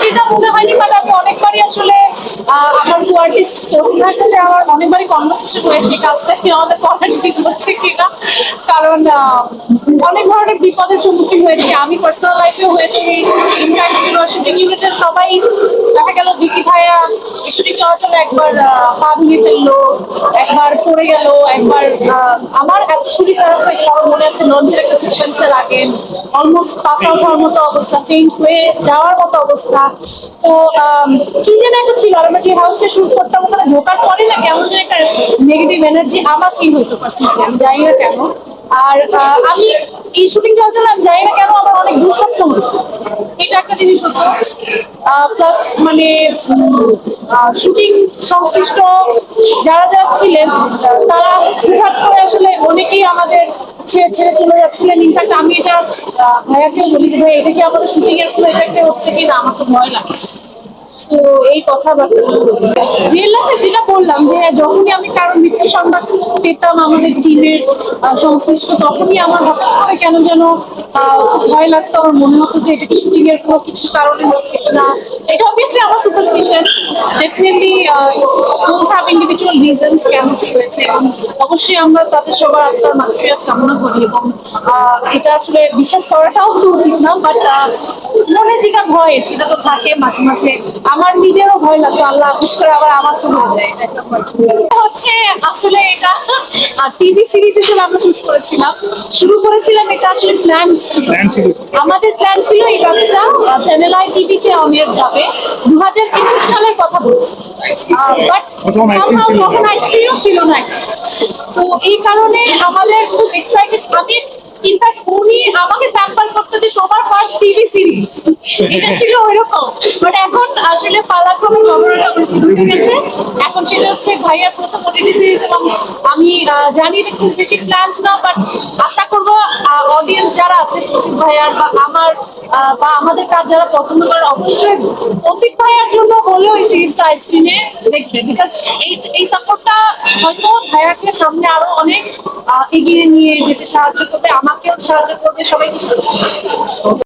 সেটা মনে হয়নি বাট আমি অনেকবারই আসলে আমার কো আর্টিস্ট তোসিমার সাথে আমার অনেকবারই কনভার্সেশন হয়েছে কাজটা কি আমাদের করা ঠিক হচ্ছে কিনা? কারণ অনেক ধরনের বিপদের সম্মুখীন হয়েছি। আমি পার্সোনাল লাইফেও হয়েছি ইনফ্যাক্ট শুটিং ইউনিটের সবাই দেখা গেল ভিকি ভাইয়া শুটিং চলাচলে একবার পা ভেঙে ফেলল, একবার পড়ে গেল, একবার আমার এত শরীর খারাপ হয়ে গেল মনে আছে লঞ্চের একটা সেকশনস এর আগে অলমোস্ট পাস আউট হওয়ার মতো অবস্থা ফেন্ট হয়ে যাওয়ার মতো অবস্থা। তো কি যেন একটা ছিল, আর আমরা যে হাউসে শুট করতাম, ওখানে ঢোকার পরে না কেমন যেন একটা নেগেটিভ এনার্জি আমার ফিল হইতো পার্সোনালি আমি জানি না কেন। আর আমি এই শুটিং চলছিলাম আমি জানি না কেন, আমার অনেক দুঃস্বপ্ন হতো এটা একটা জিনিস হতো প্লাস মানে শুটিং সংশ্লিষ্ট যারা যারা ছিলেন, তারা হুটহাট করে আসলে অনেকেই আমাদের ছেড়ে চলে যাচ্ছিলেন। ইনফ্যাক্ট আমি এটা ভাইয়াকে বলি যে, ভাই, এটা কি আমাদের শুটিং এর কোনো এফেক্টে হচ্ছে কিনা? আমার তো ভয় লাগছে। তো এই কথাবার্তা রিয়েল লাইফে যেটা বললাম যে যখনই আমি কারোর মৃত্যু সংবাদ পেতাম আমাদের টিমের সংশ্লিষ্ট, তখনই আমার হঠাৎ করে কেন যেন ভয় লাগতো, আমার মনে হতো যে এটা কি শুটিং এর কোনো কিছু কারণে হচ্ছে কিনা। এটা অবভিয়াসলি আমার সুপারস্টিশন ডেফিনেটলি রিজনস কেন কি হয়েছে? এবং অবশ্যই আমরা তাদের সবার আত্মার মাতৃয়াত কামনা করি এবং এটা আসলে বিশ্বাস করাটাও তো উচিত না বাট মনে যেটা ভয়, সেটা তো থাকে মাঝে মাঝে। আমার নিজেরও ভয় লাগতো, আল্লাহ করে আবার আমার তো হয়ে যায় হচ্ছে আসলে এটা টিভি সিরিজ হিসেবে আমরা শুট করেছিলাম। শুরু করেছিলাম এটা আসলে প্ল্যান ছিল। আমাদের প্ল্যান ছিল এই কাজটা চ্যানেল আই টিভিতে অনের যাবে। দু হাজার একুশ সালের কথা বলছি। বাট তখন। আইসক্রিমও ছিল না তো এই কারণে আমাদের খুব এক্সাইটেড আমি ইনফ্যাক্ট উনি আমাকে প্যাম্পার করতে যে তোমার ফার্স্ট টিভি সিরিজ এটা ছিল ওইরকম। বাট এখন আসলে পালাক্রমে খবরটা উঠে গেছে। এখন সেটা হচ্ছে ভাইয়ার প্রথম ওটিটি সিরিজ এবং আমি জানি এটা খুব বেশি প্ল্যান না বাট আশা করব অডিয়েন্স যারা আছে তৌসিফ ভাইয়ার বা আমার বা আমাদের কাজ যারা পছন্দ করে, অবশ্যই তৌসিফ ভাইয়ার জন্য হলেও এই সিরিজটা আইসক্রিমে দেখবে। বিকজ এই এই সাপোর্টটা হয়তো ভাইয়াকে সামনে আরও অনেক এগিয়ে নিয়ে যেতে সাহায্য করবে, আমাকেও সাহায্য করবে, সবাইকে সাহায্য করবে